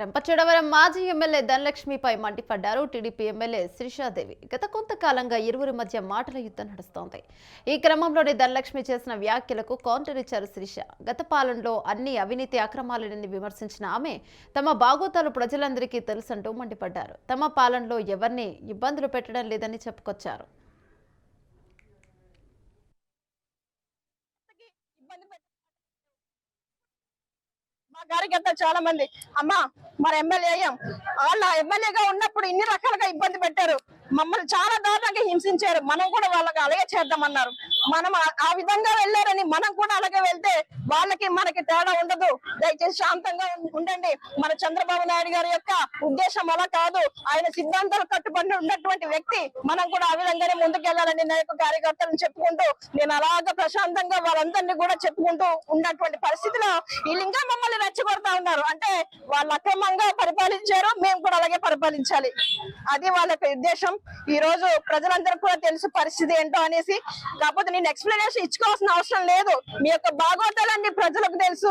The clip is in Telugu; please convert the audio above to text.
రంపచోడవరం మాజీ ఎమ్మెల్యే ధనలక్ష్మిపై మండిపడ్డారు టీడీపీ ఎమ్మెల్యే శిరీషాదేవి. గత కొంతకాలంగా ఇరువురి మధ్య మాటల యుద్ధం నడుస్తోంది. ఈ క్రమంలోనే ధనలక్ష్మి చేసిన వ్యాఖ్యలకు కౌంటర్ ఇచ్చారు శ్రీష. గత పాలనలో అన్ని అవినీతి అక్రమాలని విమర్శించిన ఆమె తమ బాగోతాలు ప్రజలందరికీ తెలుసంటూ మండిపడ్డారు. తమ పాలనలో ఎవరిని ఇబ్బందులు పెట్టడం లేదని చెప్పుకొచ్చారు. ఇబ్బంది పెట్ట- చాలా మంది. అమ్మా మన ఎమ్మెల్యే అయ్యాం. వాళ్ళ ఎమ్మెల్యేగా ఉన్నప్పుడు ఇన్ని రకాలుగా ఇబ్బంది పెట్టారు. మమ్మల్ని చాలా దారుణంగా హింసించారు. మనం కూడా వాళ్ళకి అలాగే చేద్దామన్నారు. మనం ఆ విధంగా వెళ్ళారని మనం కూడా అలాగే వెళ్తే వాళ్ళకి మనకి తేడా ఉండదు. దయచేసి శాంతంగా ఉండండి. మన చంద్రబాబు నాయుడు గారి యొక్క ఉద్దేశం అలా కాదు. ఆయన సిద్ధాంతాలు కట్టుబడి ఉన్నటువంటి వ్యక్తి. మనం కూడా ఆ విధంగానే ముందుకెళ్ళాలని నా యొక్క కార్యకర్తలను చెప్పుకుంటూ నేను అలాగా ప్రశాంతంగా వాళ్ళందరినీ కూడా చెప్పుకుంటూ ఉన్నటువంటి పరిస్థితిలో వీళ్ళు ఇంకా మమ్మల్ని రెచ్చగొడతా ఉన్నారు. అంటే వాళ్ళు అక్రమంగా పరిపాలించారు. మేము కూడా అలాగే పరిపాలించాలి. అది వాళ్ళ యొక్క ఉద్దేశం. ఈ రోజు ప్రజలందరికీ కూడా తెలుసు పరిస్థితి ఏంటో అనేసి. కాకపోతే నేను ఎక్స్ప్లెనేషన్ ఇచ్చుకోవాల్సిన అవసరం లేదు. మీ యొక్క బాగోతాలన్నీ ప్రజలకు తెలుసు?